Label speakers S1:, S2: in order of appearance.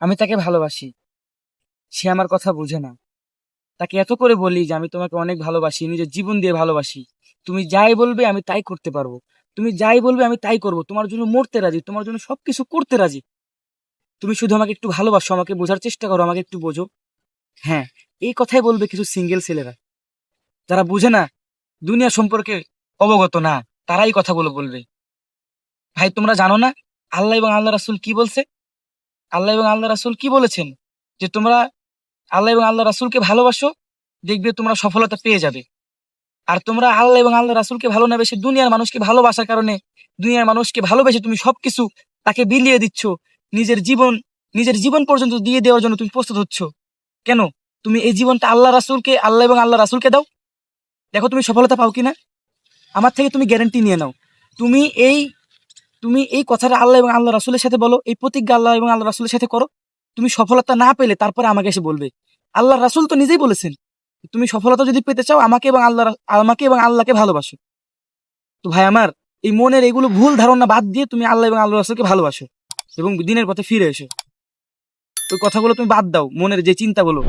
S1: আমি তাকে ভালোবাসি। সে আমার কথা বুঝে না। তাকে এত করে বলি যে, আমি তোমাকে অনেক ভালোবাসি, নিজের জীবন দিয়ে ভালোবাসি। তুমি যাই বলবে আমি তাই করতে পারব। তুমি যাই বলবে আমি তাই করব। তোমার জন্য মরতে রাজি, তোমার জন্য সবকিছু করতে রাজি। তুমি শুধু আমাকে একটু ভালোবাসো, আমাকে বোঝার চেষ্টা করো, আমাকে একটু বোঝো। হ্যাঁ এই কথাই বলবে কিছু সিঙ্গেল ছেলেরা। যারা বুঝে না, দুনিয়া সম্পর্কে অবগত না, তারাই কথাগুলো বলবে। ভাই, তোমরা জানো না আল্লাহ এবং আল্লাহ রাসুল কি বলছে? আল্লাহ এবং আল্লাহ রাসুল কি বলেছেন? যে তোমরা আল্লাহ এবং আল্লাহ রাসুলকে ভালোবাসো, দেখবে তোমরা সফলতা পেয়ে যাবে। আর তোমরা আল্লাহ এবং আল্লাহ রাসুলকে ভালো না বেশি দুনিয়ার মানুষকে ভালোবাসার কারণে দুনিয়ার মানুষকে ভালোবেসে তুমি সবকিছু তাকে বিলিয়ে দিচ্ছ। নিজের জীবন নিজের জীবন পর্যন্ত দিয়ে দেওয়ার জন্য তুমি প্রস্তুত হচ্ছ। কেন? তুমি এই জীবনটা আল্লাহ রাসুলকে, আল্লাহ এবং আল্লাহ রাসুলকে দাও। দেখো তুমি সফলতা পাও কিনা? আমার থেকে তুমি গ্যারেন্টি নিয়ে নাও। তুমি এই তুমি এই কথাটা আল্লাহ এবং আল্লাহ রাসুলের সাথে বলো, এই প্রতিজ্ঞা আল্লাহ এবং আল্লাহ রাসুলের সাথে করো। তুমি সফলতা না পেলে তারপরে আমাকে এসে বলবে। আল্লাহ রাসুল তো নিজেই বলেছেন, তুমি সফলতা যদি পেতে চাও, আমাকে এবং আল্লাহ আমাকে এবং আল্লাহকে ভালোবাসো। তো ভাই আমার, এই মনের এগুলো ভুল ধারণা বাদ দিয়ে তুমি আল্লাহ এবং আল্লাহ রাসুলকে ভালোবাসো এবং দিনের পথে ফিরে এসো। ওই কথাগুলো তুমি বাদ দাও, মনের যে চিন্তাগুলো।